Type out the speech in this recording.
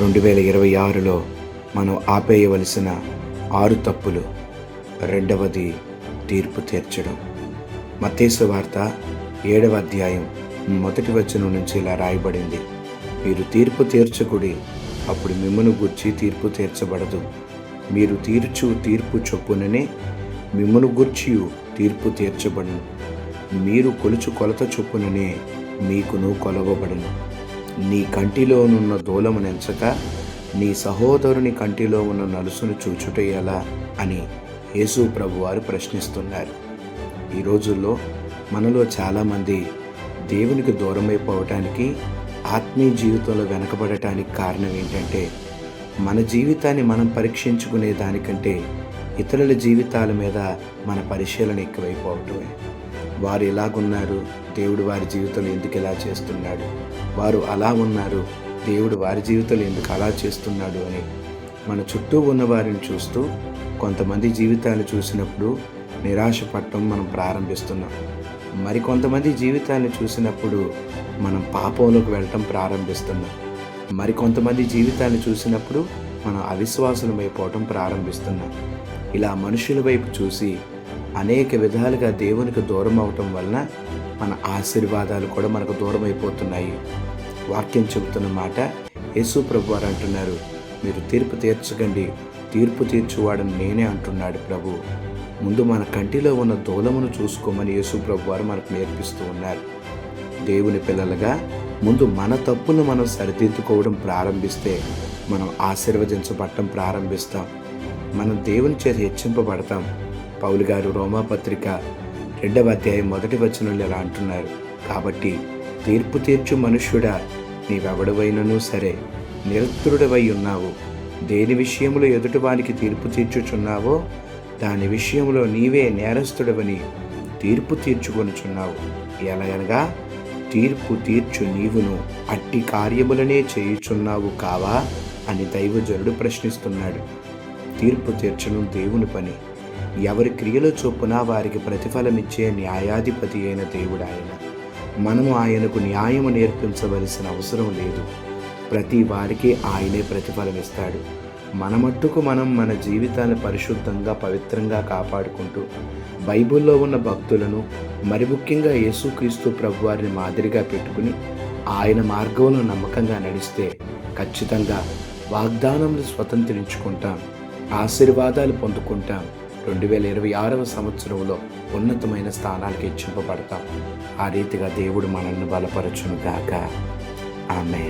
రెండు వేల ఇరవై ఆరులో మనం ఆపేయవలసిన ఆరు తప్పులు రెండవది తీర్పు తీర్చడం. మత్తేసు వార్త ఏడవ అధ్యాయం మొదటి వచనం నుంచి ఇలా రాయబడింది. మీరు తీర్పు తీర్చకుడి అప్పుడు మిమ్మను గుర్చి తీర్పు తీర్చబడదు. మీరు తీర్చు తీర్పు చొప్పుననే మిమ్మను గుర్చి తీర్పు తీర్చబడును. మీరు కొలుచు కొలత చొప్పుననే మీకును కొలవబడును. నీ కంటిలోనున్న దూలము నెంచక నీ సహోదరుని కంటిలో ఉన్న నలుసును చూచుట ఎలా అని యేసు ప్రభువారు ప్రశ్నిస్తున్నారు. ఈ రోజుల్లో మనలో చాలామంది దేవునికి దూరమైపోవటానికి ఆత్మీయ జీవితంలో వెనకబడటానికి కారణం ఏంటంటే మన జీవితాన్ని మనం పరీక్షించుకునే దానికంటే ఇతరుల జీవితాల మీద మన పరిశీలన ఎక్కువైపోవటమే. వారు ఎలాగున్నారు? దేవుడు వారి జీవితంలో ఎందుకు ఇలా చేస్తున్నాడు? వారు అలా ఉన్నారు. దేవుడు వారి జీవితంలో ఎందుకు అలా చేస్తున్నాడు అని మన చుట్టూ ఉన్న వారిని చూస్తూ కొంతమంది జీవితాలు చూసినప్పుడు నిరాశ పట్టడం మనం ప్రారంభిస్తున్నాం. మరి కొంతమంది జీవితాన్ని చూసినప్పుడు మనం పాపంలోకి వెళ్ళటం ప్రారంభిస్తున్నాం. మరి కొంతమంది జీవితాన్ని చూసినప్పుడు మనం అవిశ్వాసులమైపోవటం ప్రారంభిస్తున్నాం. ఇలా మనుషుల వైపు చూసి అనేక విధాలుగా దేవునికి దూరం అవటం వలన మన ఆశీర్వాదాలు కూడా మనకు దూరం అయిపోతున్నాయి. వాక్యం చెబుతున్న మాట యేసు ప్రభు వారు అంటున్నారు మీరు తీర్పు తీర్చకండి. తీర్పు తీర్చువాడని నేనే అంటున్నాడు ప్రభు. ముందు మన కంటిలో ఉన్న దూలమును చూసుకోమని యేసు ప్రభు వారు మనకు నేర్పిస్తూ ఉన్నారు. దేవుని పిల్లలుగా ముందు మన తప్పును మనం సరిదిద్దుకోవడం ప్రారంభిస్తే మనం ఆశీర్వదించబడటం ప్రారంభిస్తాం. మనం దేవుని చేత హెచ్చింపబడతాం. పౌలు గారు రోమాపత్రిక రెండవ అధ్యాయం మొదటి వచనంలో ఇలా అంటున్నారు. కాబట్టి తీర్పు తీర్చు మనుష్యుడా నీవెవడవైనను సరే నిరస్తుడవై ఉన్నావు. దేని విషయంలో ఎదుటివానికి తీర్పు తీర్చుచున్నావో దాని విషయంలో నీవే నేరస్తుడవని తీర్పు తీర్చుకొనుచున్నావు. ఎలాగనగా తీర్పు తీర్చు నీవును అట్టి కార్యములనే చేయుచున్నావు కావా అని దైవజనుడు ప్రశ్నిస్తున్నాడు. తీర్పు తీర్చడం దేవుని పని. ఎవరి క్రియల చొప్పున వారికి ప్రతిఫలమిచ్చే న్యాయాధిపతి అయిన దేవుడు ఆయన మనము ఆయనకు న్యాయము నేర్పించవలసిన అవసరం లేదు. ప్రతి వారికి ఆయనే ప్రతిఫలమిస్తాడు. మన మట్టుకు మనం మన జీవితాన్ని పరిశుద్ధంగా పవిత్రంగా కాపాడుకుంటూ బైబిల్లో ఉన్న భక్తులను మరి ముఖ్యంగా యేసుక్రీస్తు ప్రభు వారిని మాదిరిగా పెట్టుకుని ఆయన మార్గంలో నమ్మకంగా నడిస్తే ఖచ్చితంగా వాగ్దానములు స్వతంత్రించుకుంటాం ఆశీర్వాదాలు పొందుకుంటాం రెండు వేల ఇరవై ఆరవ సంవత్సరంలో ఉన్నతమైన స్థానానికి హెచ్చింపబడతాం ఆ రీతిగా దేవుడు మనల్ని బలపరచును గాక ఆమె